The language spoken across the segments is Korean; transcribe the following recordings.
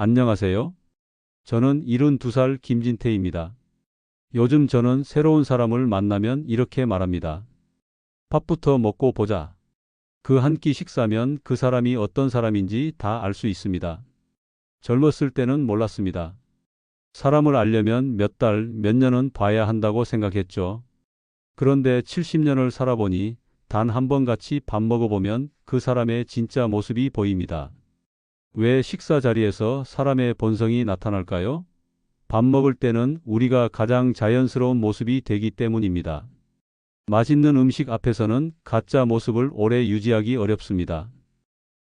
안녕하세요. 저는 72살 김진태입니다. 요즘 저는 새로운 사람을 만나면 이렇게 말합니다. 밥부터 먹고 보자. 그 한 끼 식사면 그 사람이 어떤 사람인지 다 알 수 있습니다. 젊었을 때는 몰랐습니다. 사람을 알려면 몇 달, 몇 년은 봐야 한다고 생각했죠. 그런데 70년을 살아보니 단 한 번 같이 밥 먹어보면 그 사람의 진짜 모습이 보입니다. 왜 식사 자리에서 사람의 본성이 나타날까요? 밥 먹을 때는 우리가 가장 자연스러운 모습이 되기 때문입니다. 맛있는 음식 앞에서는 가짜 모습을 오래 유지하기 어렵습니다.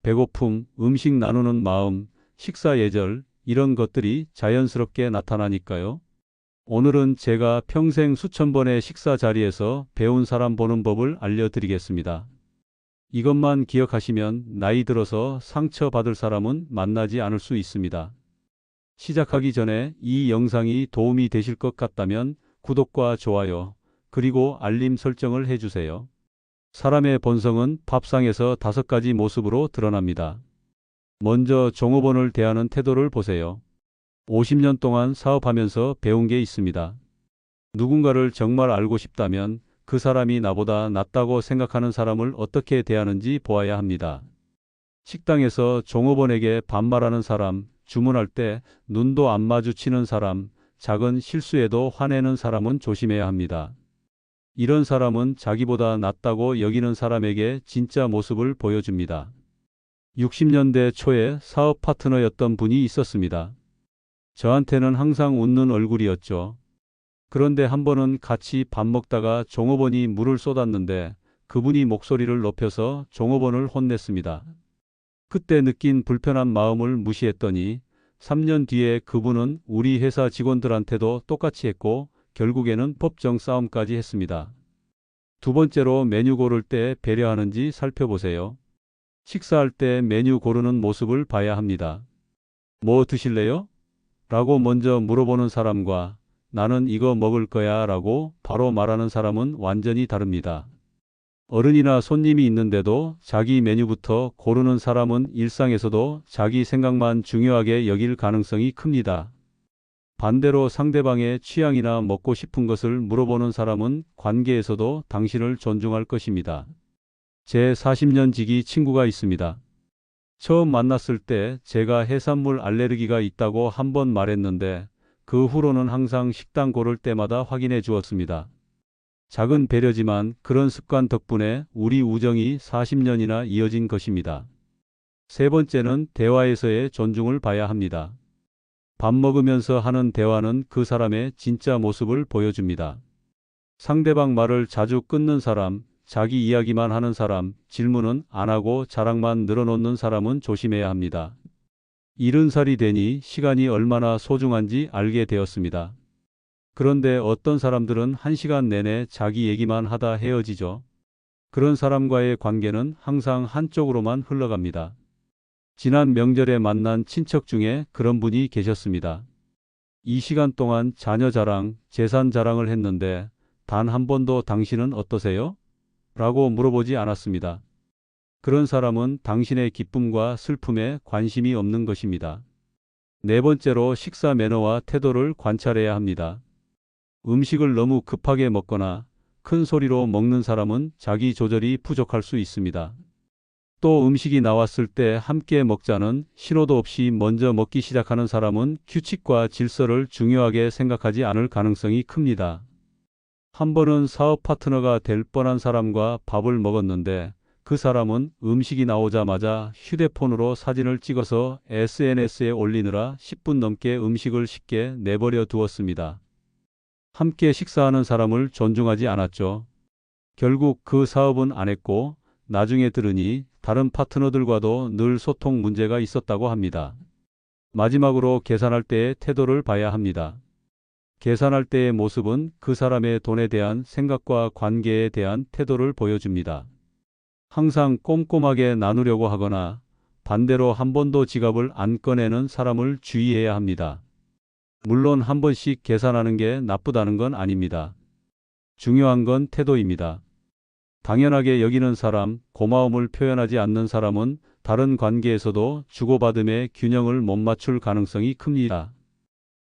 배고픔, 음식 나누는 마음, 식사 예절, 이런 것들이 자연스럽게 나타나니까요. 오늘은 제가 평생 수천 번의 식사 자리에서 배운 사람 보는 법을 알려드리겠습니다. 이것만 기억하시면 나이 들어서 상처받을 사람은 만나지 않을 수 있습니다. 시작하기 전에 이 영상이 도움이 되실 것 같다면 구독과 좋아요, 그리고 알림 설정을 해주세요. 사람의 본성은 밥상에서 다섯 가지 모습으로 드러납니다. 먼저 종업원을 대하는 태도를 보세요. 50년 동안 사업하면서 배운 게 있습니다. 누군가를 정말 알고 싶다면 그 사람이 나보다 낫다고 생각하는 사람을 어떻게 대하는지 보아야 합니다. 식당에서 종업원에게 반말하는 사람, 주문할 때 눈도 안 마주치는 사람, 작은 실수에도 화내는 사람은 조심해야 합니다. 이런 사람은 자기보다 낫다고 여기는 사람에게 진짜 모습을 보여줍니다. 60년대 초에 사업 파트너였던 분이 있었습니다. 저한테는 항상 웃는 얼굴이었죠. 그런데 한 번은 같이 밥 먹다가 종업원이 물을 쏟았는데 그분이 목소리를 높여서 종업원을 혼냈습니다. 그때 느낀 불편한 마음을 무시했더니 3년 뒤에 그분은 우리 회사 직원들한테도 똑같이 했고 결국에는 법정 싸움까지 했습니다. 두 번째로 메뉴 고를 때 배려하는지 살펴보세요. 식사할 때 메뉴 고르는 모습을 봐야 합니다. 뭐 드실래요? 라고 먼저 물어보는 사람과 나는 이거 먹을 거야 라고 바로 말하는 사람은 완전히 다릅니다. 어른이나 손님이 있는데도 자기 메뉴부터 고르는 사람은 일상에서도 자기 생각만 중요하게 여길 가능성이 큽니다. 반대로 상대방의 취향이나 먹고 싶은 것을 물어보는 사람은 관계에서도 당신을 존중할 것입니다. 제 40년 지기 친구가 있습니다. 처음 만났을 때 제가 해산물 알레르기가 있다고 한 번 말했는데 그 후로는 항상 식당 고를 때마다 확인해 주었습니다. 작은 배려지만 그런 습관 덕분에 우리 우정이 40년이나 이어진 것입니다. 세 번째는 대화에서의 존중을 봐야 합니다. 밥 먹으면서 하는 대화는 그 사람의 진짜 모습을 보여줍니다. 상대방 말을 자주 끊는 사람, 자기 이야기만 하는 사람, 질문은 안 하고 자랑만 늘어놓는 사람은 조심해야 합니다. 이른 살이 되니 시간이 얼마나 소중한지 알게 되었습니다. 그런데 어떤 사람들은 한 시간 내내 자기 얘기만 하다 헤어지죠. 그런 사람과의 관계는 항상 한쪽으로만 흘러갑니다. 지난 명절에 만난 친척 중에 그런 분이 계셨습니다. 이 시간 동안 자녀 자랑, 재산 자랑을 했는데 단 한 번도 당신은 어떠세요? 라고 물어보지 않았습니다. 그런 사람은 당신의 기쁨과 슬픔에 관심이 없는 것입니다. 네 번째로 식사 매너와 태도를 관찰해야 합니다. 음식을 너무 급하게 먹거나 큰 소리로 먹는 사람은 자기 조절이 부족할 수 있습니다. 또 음식이 나왔을 때 함께 먹자는 신호도 없이 먼저 먹기 시작하는 사람은 규칙과 질서를 중요하게 생각하지 않을 가능성이 큽니다. 한 번은 사업 파트너가 될 뻔한 사람과 밥을 먹었는데 그 사람은 음식이 나오자마자 휴대폰으로 사진을 찍어서 SNS에 올리느라 10분 넘게 음식을 쉽게 내버려 두었습니다. 함께 식사하는 사람을 존중하지 않았죠. 결국 그 사업은 안 했고 나중에 들으니 다른 파트너들과도 늘 소통 문제가 있었다고 합니다. 마지막으로 계산할 때의 태도를 봐야 합니다. 계산할 때의 모습은 그 사람의 돈에 대한 생각과 관계에 대한 태도를 보여줍니다. 항상 꼼꼼하게 나누려고 하거나 반대로 한 번도 지갑을 안 꺼내는 사람을 주의해야 합니다. 물론 한 번씩 계산하는 게 나쁘다는 건 아닙니다. 중요한 건 태도입니다. 당연하게 여기는 사람, 고마움을 표현하지 않는 사람은 다른 관계에서도 주고받음의 균형을 못 맞출 가능성이 큽니다.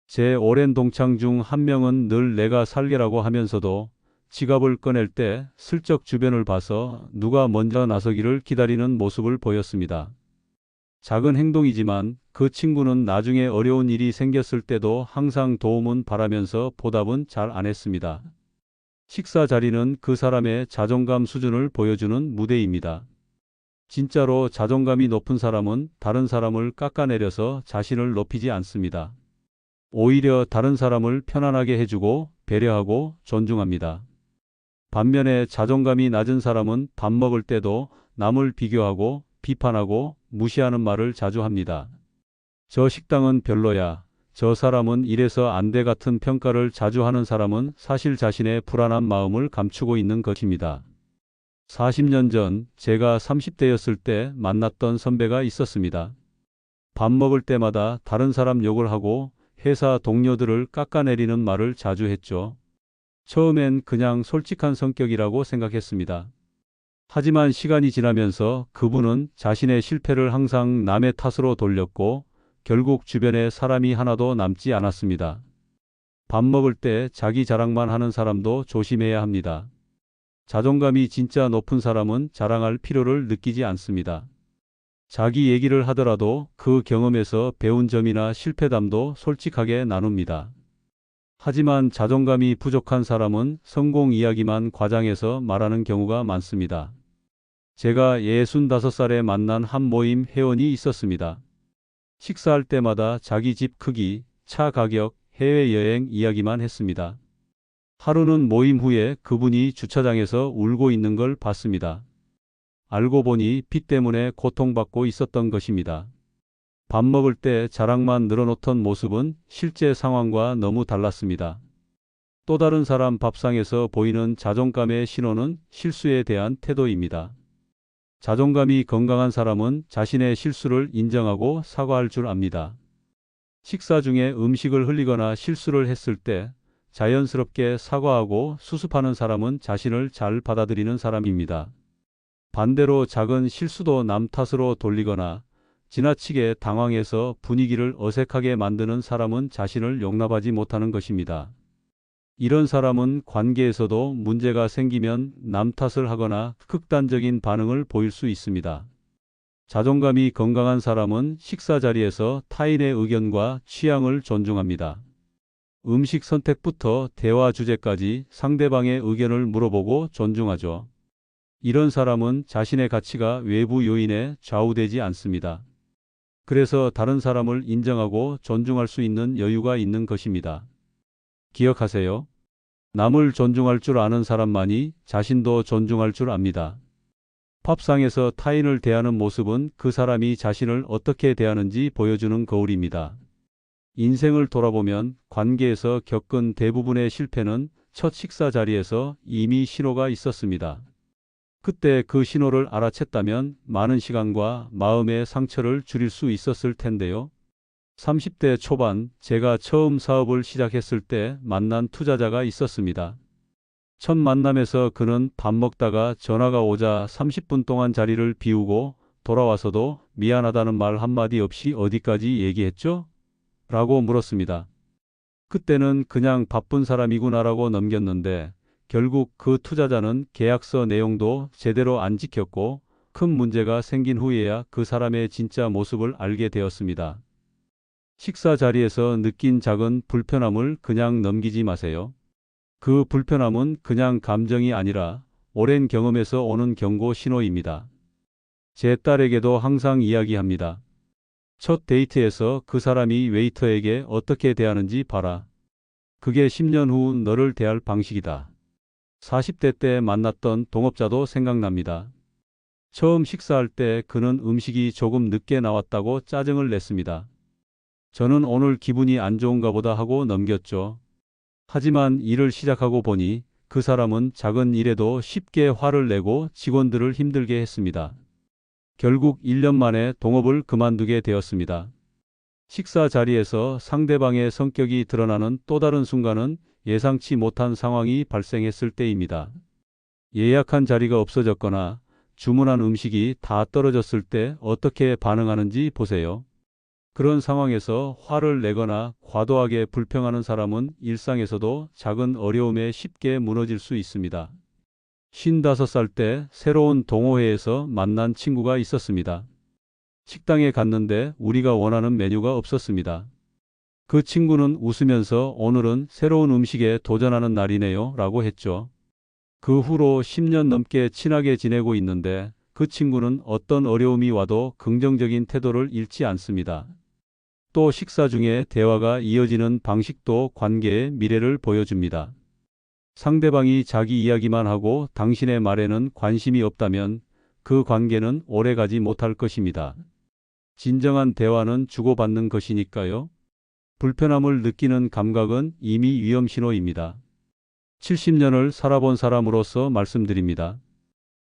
제 오랜 동창 중 한 명은 늘 내가 살게라고 하면서도 지갑을 꺼낼 때 슬쩍 주변을 봐서 누가 먼저 나서기를 기다리는 모습을 보였습니다. 작은 행동이지만 그 친구는 나중에 어려운 일이 생겼을 때도 항상 도움은 바라면서 보답은 잘 안 했습니다. 식사 자리는 그 사람의 자존감 수준을 보여주는 무대입니다. 진짜로 자존감이 높은 사람은 다른 사람을 깎아내려서 자신을 높이지 않습니다. 오히려 다른 사람을 편안하게 해주고 배려하고 존중합니다. 반면에 자존감이 낮은 사람은 밥 먹을 때도 남을 비교하고 비판하고 무시하는 말을 자주 합니다. 저 식당은 별로야. 저 사람은 이래서 안 돼 같은 평가를 자주 하는 사람은 사실 자신의 불안한 마음을 감추고 있는 것입니다. 40년 전 제가 30대였을 때 만났던 선배가 있었습니다. 밥 먹을 때마다 다른 사람 욕을 하고 회사 동료들을 깎아내리는 말을 자주 했죠. 처음엔 그냥 솔직한 성격이라고 생각했습니다. 하지만 시간이 지나면서 그분은 자신의 실패를 항상 남의 탓으로 돌렸고 결국 주변에 사람이 하나도 남지 않았습니다. 밥 먹을 때 자기 자랑만 하는 사람도 조심해야 합니다. 자존감이 진짜 높은 사람은 자랑할 필요를 느끼지 않습니다. 자기 얘기를 하더라도 그 경험에서 배운 점이나 실패담도 솔직하게 나눕니다. 하지만 자존감이 부족한 사람은 성공 이야기만 과장해서 말하는 경우가 많습니다. 제가 65살에 만난 한 모임 회원이 있었습니다. 식사할 때마다 자기 집 크기, 차 가격, 해외여행 이야기만 했습니다. 하루는 모임 후에 그분이 주차장에서 울고 있는 걸 봤습니다. 알고 보니 빚 때문에 고통받고 있었던 것입니다. 밥 먹을 때 자랑만 늘어놓던 모습은 실제 상황과 너무 달랐습니다. 또 다른 사람 밥상에서 보이는 자존감의 신호는 실수에 대한 태도입니다. 자존감이 건강한 사람은 자신의 실수를 인정하고 사과할 줄 압니다. 식사 중에 음식을 흘리거나 실수를 했을 때 자연스럽게 사과하고 수습하는 사람은 자신을 잘 받아들이는 사람입니다. 반대로 작은 실수도 남 탓으로 돌리거나 지나치게 당황해서 분위기를 어색하게 만드는 사람은 자신을 용납하지 못하는 것입니다. 이런 사람은 관계에서도 문제가 생기면 남 탓을 하거나 극단적인 반응을 보일 수 있습니다. 자존감이 건강한 사람은 식사 자리에서 타인의 의견과 취향을 존중합니다. 음식 선택부터 대화 주제까지 상대방의 의견을 물어보고 존중하죠. 이런 사람은 자신의 가치가 외부 요인에 좌우되지 않습니다. 그래서 다른 사람을 인정하고 존중할 수 있는 여유가 있는 것입니다. 기억하세요. 남을 존중할 줄 아는 사람만이 자신도 존중할 줄 압니다. 팝상에서 타인을 대하는 모습은 그 사람이 자신을 어떻게 대하는지 보여주는 거울입니다. 인생을 돌아보면 관계에서 겪은 대부분의 실패는 첫 식사 자리에서 이미 신호가 있었습니다. 그때 그 신호를 알아챘다면 많은 시간과 마음의 상처를 줄일 수 있었을 텐데요. 30대 초반 제가 처음 사업을 시작했을 때 만난 투자자가 있었습니다. 첫 만남에서 그는 밥 먹다가 전화가 오자 30분 동안 자리를 비우고 돌아와서도 미안하다는 말 한마디 없이 어디까지 얘기했죠? 라고 물었습니다. 그때는 그냥 바쁜 사람이구나라고 넘겼는데 결국 그 투자자는 계약서 내용도 제대로 안 지켰고 큰 문제가 생긴 후에야 그 사람의 진짜 모습을 알게 되었습니다. 식사 자리에서 느낀 작은 불편함을 그냥 넘기지 마세요. 그 불편함은 그냥 감정이 아니라 오랜 경험에서 오는 경고 신호입니다. 제 딸에게도 항상 이야기합니다. 첫 데이트에서 그 사람이 웨이터에게 어떻게 대하는지 봐라. 그게 10년 후 너를 대할 방식이다. 40대 때 만났던 동업자도 생각납니다. 처음 식사할 때 그는 음식이 조금 늦게 나왔다고 짜증을 냈습니다. 저는 오늘 기분이 안 좋은가 보다 하고 넘겼죠. 하지만 일을 시작하고 보니 그 사람은 작은 일에도 쉽게 화를 내고 직원들을 힘들게 했습니다. 결국 1년 만에 동업을 그만두게 되었습니다. 식사 자리에서 상대방의 성격이 드러나는 또 다른 순간은 예상치 못한 상황이 발생했을 때입니다. 예약한 자리가 없어졌거나 주문한 음식이 다 떨어졌을 때 어떻게 반응하는지 보세요. 그런 상황에서 화를 내거나 과도하게 불평하는 사람은 일상에서도 작은 어려움에 쉽게 무너질 수 있습니다. 55살 때 새로운 동호회에서 만난 친구가 있었습니다. 식당에 갔는데 우리가 원하는 메뉴가 없었습니다. 그 친구는 웃으면서 오늘은 새로운 음식에 도전하는 날이네요 라고 했죠. 그 후로 10년 넘게 친하게 지내고 있는데 그 친구는 어떤 어려움이 와도 긍정적인 태도를 잃지 않습니다. 또 식사 중에 대화가 이어지는 방식도 관계의 미래를 보여줍니다. 상대방이 자기 이야기만 하고 당신의 말에는 관심이 없다면 그 관계는 오래 가지 못할 것입니다. 진정한 대화는 주고받는 것이니까요. 불편함을 느끼는 감각은 이미 위험 신호입니다. 70년을 살아본 사람으로서 말씀드립니다.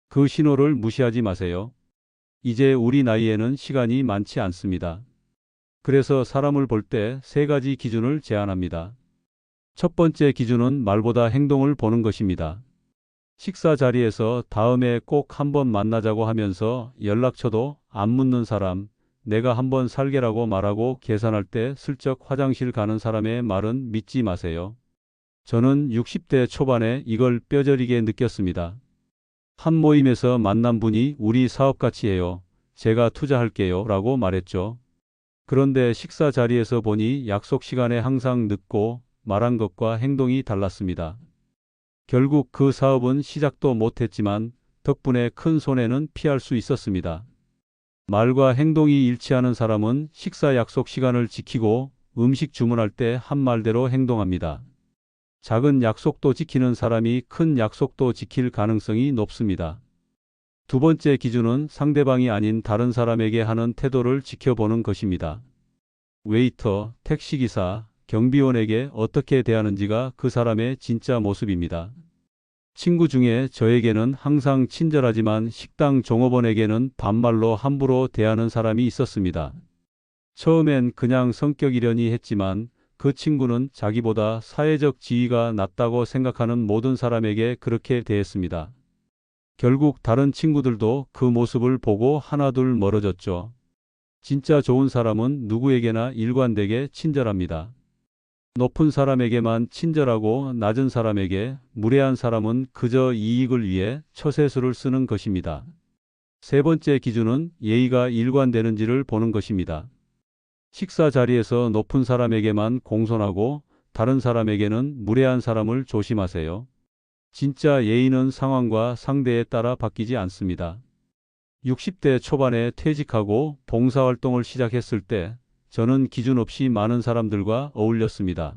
그 신호를 무시하지 마세요. 이제 우리 나이에는 시간이 많지 않습니다. 그래서 사람을 볼 때 세 가지 기준을 제안합니다. 첫 번째 기준은 말보다 행동을 보는 것입니다. 식사 자리에서 다음에 꼭 한번 만나자고 하면서 연락처도 안 묻는 사람, 내가 한번 살게라고 말하고 계산할 때 슬쩍 화장실 가는 사람의 말은 믿지 마세요. 저는 60대 초반에 이걸 뼈저리게 느꼈습니다. 한 모임에서 만난 분이 우리 사업 같이 해요. 제가 투자할게요. 라고 말했죠. 그런데 식사 자리에서 보니 약속 시간에 항상 늦고 말한 것과 행동이 달랐습니다. 결국 그 사업은 시작도 못했지만 덕분에 큰 손해는 피할 수 있었습니다. 말과 행동이 일치하는 사람은 식사 약속 시간을 지키고 음식 주문할 때 한 말대로 행동합니다. 작은 약속도 지키는 사람이 큰 약속도 지킬 가능성이 높습니다. 두 번째 기준은 상대방이 아닌 다른 사람에게 하는 태도를 지켜보는 것입니다. 웨이터, 택시기사, 경비원에게 어떻게 대하는지가 그 사람의 진짜 모습입니다. 친구 중에 저에게는 항상 친절하지만 식당 종업원에게는 반말로 함부로 대하는 사람이 있었습니다. 처음엔 그냥 성격이려니 했지만 그 친구는 자기보다 사회적 지위가 낮다고 생각하는 모든 사람에게 그렇게 대했습니다. 결국 다른 친구들도 그 모습을 보고 하나둘 멀어졌죠. 진짜 좋은 사람은 누구에게나 일관되게 친절합니다. 높은 사람에게만 친절하고 낮은 사람에게 무례한 사람은 그저 이익을 위해 처세술을 쓰는 것입니다. 세 번째 기준은 예의가 일관되는지를 보는 것입니다. 식사 자리에서 높은 사람에게만 공손하고 다른 사람에게는 무례한 사람을 조심하세요. 진짜 예의는 상황과 상대에 따라 바뀌지 않습니다. 60대 초반에 퇴직하고 봉사활동을 시작했을 때 저는 기준 없이 많은 사람들과 어울렸습니다.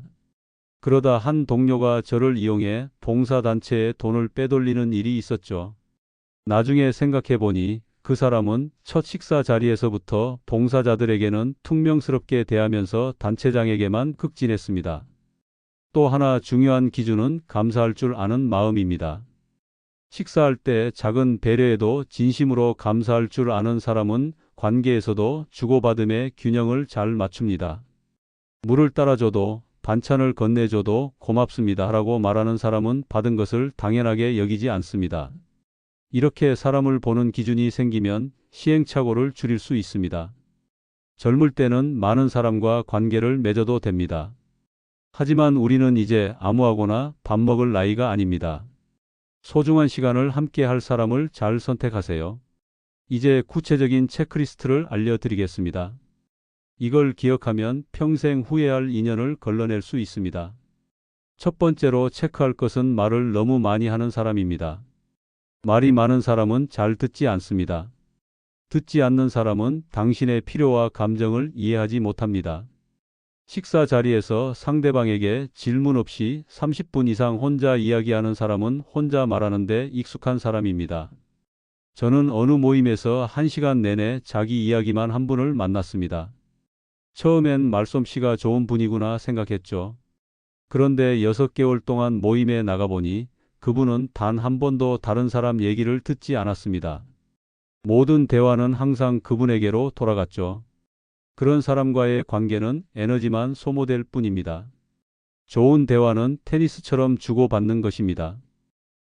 그러다 한 동료가 저를 이용해 봉사단체에 돈을 빼돌리는 일이 있었죠. 나중에 생각해 보니 그 사람은 첫 식사 자리에서부터 봉사자들에게는 퉁명스럽게 대하면서 단체장에게만 극진했습니다. 또 하나 중요한 기준은 감사할 줄 아는 마음입니다. 식사할 때 작은 배려에도 진심으로 감사할 줄 아는 사람은 관계에서도 주고받음의 균형을 잘 맞춥니다. 물을 따라줘도 반찬을 건네줘도 고맙습니다 라고 말하는 사람은 받은 것을 당연하게 여기지 않습니다. 이렇게 사람을 보는 기준이 생기면 시행착오를 줄일 수 있습니다. 젊을 때는 많은 사람과 관계를 맺어도 됩니다. 하지만 우리는 이제 아무하고나 밥 먹을 나이가 아닙니다. 소중한 시간을 함께 할 사람을 잘 선택하세요. 이제 구체적인 체크리스트를 알려드리겠습니다. 이걸 기억하면 평생 후회할 인연을 걸러낼 수 있습니다. 첫 번째로 체크할 것은 말을 너무 많이 하는 사람입니다. 말이 많은 사람은 잘 듣지 않습니다. 듣지 않는 사람은 당신의 필요와 감정을 이해하지 못합니다. 식사 자리에서 상대방에게 질문 없이 30분 이상 혼자 이야기하는 사람은 혼자 말하는데 익숙한 사람입니다. 저는 어느 모임에서 1시간 내내 자기 이야기만 한 분을 만났습니다. 처음엔 말솜씨가 좋은 분이구나 생각했죠. 그런데 6개월 동안 모임에 나가보니 그분은 단 한 번도 다른 사람 얘기를 듣지 않았습니다. 모든 대화는 항상 그분에게로 돌아갔죠. 그런 사람과의 관계는 에너지만 소모될 뿐입니다. 좋은 대화는 테니스처럼 주고받는 것입니다.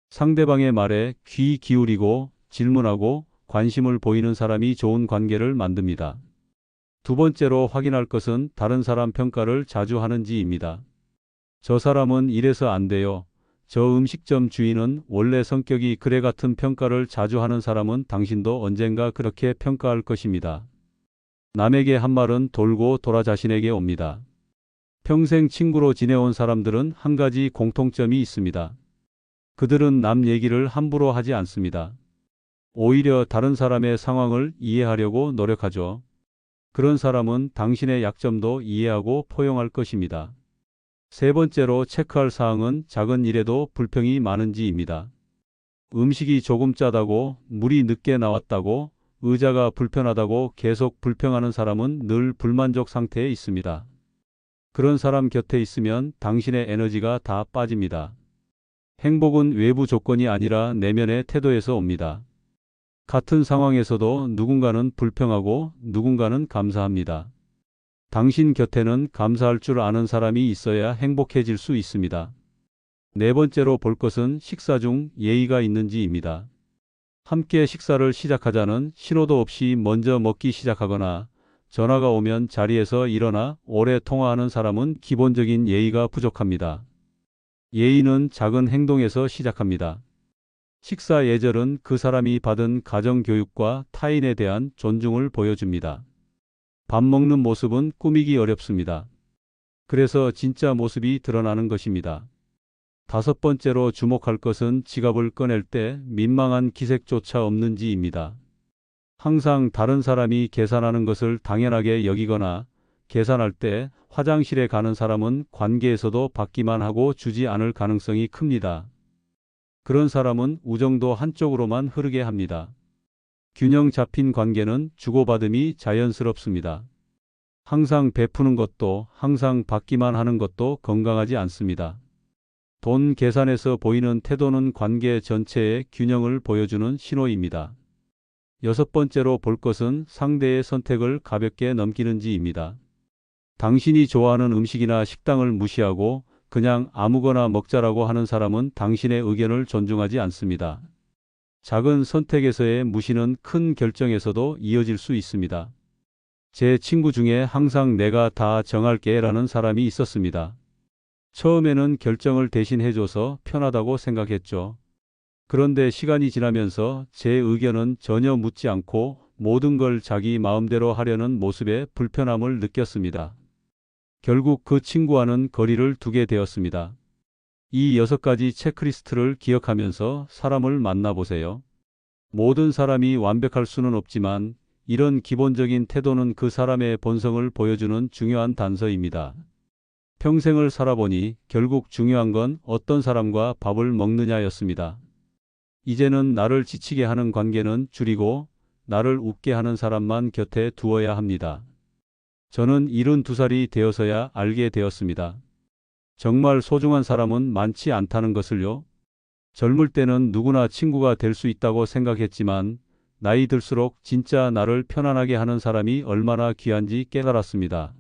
상대방의 말에 귀 기울이고 질문하고 관심을 보이는 사람이 좋은 관계를 만듭니다. 두 번째로 확인할 것은 다른 사람 평가를 자주 하는지입니다. 저 사람은 이래서 안 돼요. 저 음식점 주인은 원래 성격이 그래 같은 평가를 자주 하는 사람은 당신도 언젠가 그렇게 평가할 것입니다. 남에게 한 말은 돌고 돌아 자신에게 옵니다. 평생 친구로 지내온 사람들은 한 가지 공통점이 있습니다. 그들은 남 얘기를 함부로 하지 않습니다. 오히려 다른 사람의 상황을 이해하려고 노력하죠. 그런 사람은 당신의 약점도 이해하고 포용할 것입니다. 세 번째로 체크할 사항은 작은 일에도 불평이 많은지입니다. 음식이 조금 짜다고, 물이 늦게 나왔다고, 의자가 불편하다고 계속 불평하는 사람은 늘 불만족 상태에 있습니다. 그런 사람 곁에 있으면 당신의 에너지가 다 빠집니다. 행복은 외부 조건이 아니라 내면의 태도에서 옵니다. 같은 상황에서도 누군가는 불평하고 누군가는 감사합니다. 당신 곁에는 감사할 줄 아는 사람이 있어야 행복해질 수 있습니다. 네 번째로 볼 것은 식사 중 예의가 있는지입니다. 함께 식사를 시작하자는 신호도 없이 먼저 먹기 시작하거나 전화가 오면 자리에서 일어나 오래 통화하는 사람은 기본적인 예의가 부족합니다. 예의는 작은 행동에서 시작합니다. 식사 예절은 그 사람이 받은 가정 교육과 타인에 대한 존중을 보여줍니다. 밥 먹는 모습은 꾸미기 어렵습니다. 그래서 진짜 모습이 드러나는 것입니다. 다섯 번째로 주목할 것은 지갑을 꺼낼 때 민망한 기색조차 없는지입니다. 항상 다른 사람이 계산하는 것을 당연하게 여기거나 계산할 때 화장실에 가는 사람은 관계에서도 받기만 하고 주지 않을 가능성이 큽니다. 그런 사람은 우정도 한쪽으로만 흐르게 합니다. 균형 잡힌 관계는 주고받음이 자연스럽습니다. 항상 베푸는 것도 항상 받기만 하는 것도 건강하지 않습니다. 돈 계산에서 보이는 태도는 관계 전체의 균형을 보여주는 신호입니다. 여섯 번째로 볼 것은 상대의 선택을 가볍게 넘기는지입니다. 당신이 좋아하는 음식이나 식당을 무시하고 그냥 아무거나 먹자라고 하는 사람은 당신의 의견을 존중하지 않습니다. 작은 선택에서의 무시는 큰 결정에서도 이어질 수 있습니다. 제 친구 중에 항상 내가 다 정할게 라는 사람이 있었습니다. 처음에는 결정을 대신 해줘서 편하다고 생각했죠. 그런데 시간이 지나면서 제 의견은 전혀 묻지 않고 모든 걸 자기 마음대로 하려는 모습에 불편함을 느꼈습니다. 결국 그 친구와는 거리를 두게 되었습니다. 이 여섯 가지 체크리스트를 기억하면서 사람을 만나보세요. 모든 사람이 완벽할 수는 없지만 이런 기본적인 태도는 그 사람의 본성을 보여주는 중요한 단서입니다. 평생을 살아보니 결국 중요한 건 어떤 사람과 밥을 먹느냐였습니다. 이제는 나를 지치게 하는 관계는 줄이고 나를 웃게 하는 사람만 곁에 두어야 합니다. 저는 72살이 되어서야 알게 되었습니다. 정말 소중한 사람은 많지 않다는 것을요. 젊을 때는 누구나 친구가 될 수 있다고 생각했지만 나이 들수록 진짜 나를 편안하게 하는 사람이 얼마나 귀한지 깨달았습니다.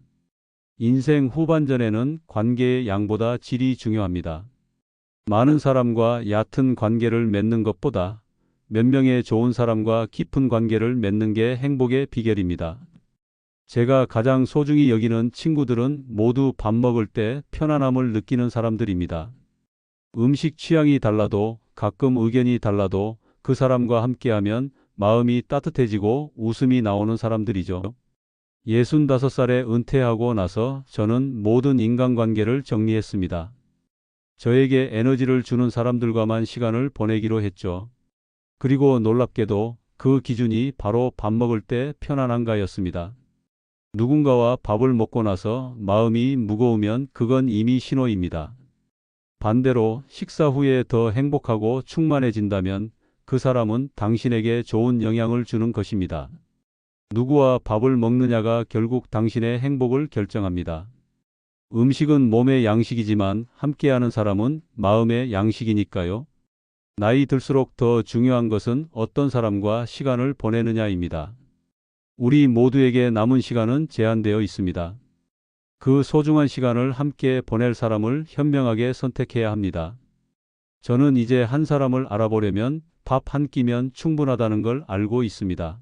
인생 후반전에는 관계의 양보다 질이 중요합니다. 많은 사람과 얕은 관계를 맺는 것보다 몇 명의 좋은 사람과 깊은 관계를 맺는 게 행복의 비결입니다. 제가 가장 소중히 여기는 친구들은 모두 밥 먹을 때 편안함을 느끼는 사람들입니다. 음식 취향이 달라도 가끔 의견이 달라도 그 사람과 함께하면 마음이 따뜻해지고 웃음이 나오는 사람들이죠. 65살에 은퇴하고 나서 저는 모든 인간관계를 정리했습니다. 저에게 에너지를 주는 사람들과만 시간을 보내기로 했죠. 그리고 놀랍게도 그 기준이 바로 밥 먹을 때 편안한가였습니다. 누군가와 밥을 먹고 나서 마음이 무거우면 그건 이미 신호입니다. 반대로 식사 후에 더 행복하고 충만해진다면 그 사람은 당신에게 좋은 영향을 주는 것입니다. 누구와 밥을 먹느냐가 결국 당신의 행복을 결정합니다. 음식은 몸의 양식이지만 함께하는 사람은 마음의 양식이니까요. 나이 들수록 더 중요한 것은 어떤 사람과 시간을 보내느냐입니다. 우리 모두에게 남은 시간은 제한되어 있습니다. 그 소중한 시간을 함께 보낼 사람을 현명하게 선택해야 합니다. 저는 이제 한 사람을 알아보려면 밥 한 끼면 충분하다는 걸 알고 있습니다.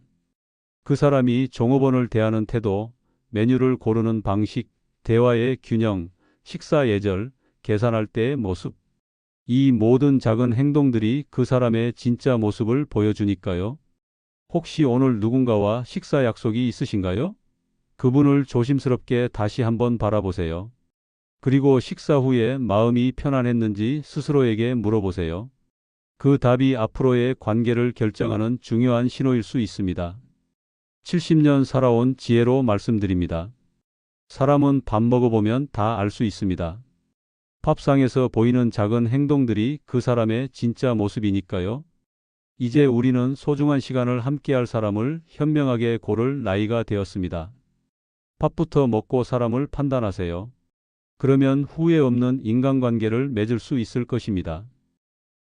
그 사람이 종업원을 대하는 태도, 메뉴를 고르는 방식, 대화의 균형, 식사 예절, 계산할 때의 모습. 이 모든 작은 행동들이 그 사람의 진짜 모습을 보여주니까요. 혹시 오늘 누군가와 식사 약속이 있으신가요? 그분을 조심스럽게 다시 한번 바라보세요. 그리고 식사 후에 마음이 편안했는지 스스로에게 물어보세요. 그 답이 앞으로의 관계를 결정하는 중요한 신호일 수 있습니다. 70년 살아온 지혜로 말씀드립니다. 사람은 밥 먹어보면 다 알 수 있습니다. 밥상에서 보이는 작은 행동들이 그 사람의 진짜 모습이니까요. 이제 우리는 소중한 시간을 함께할 사람을 현명하게 고를 나이가 되었습니다. 밥부터 먹고 사람을 판단하세요. 그러면 후회 없는 인간관계를 맺을 수 있을 것입니다.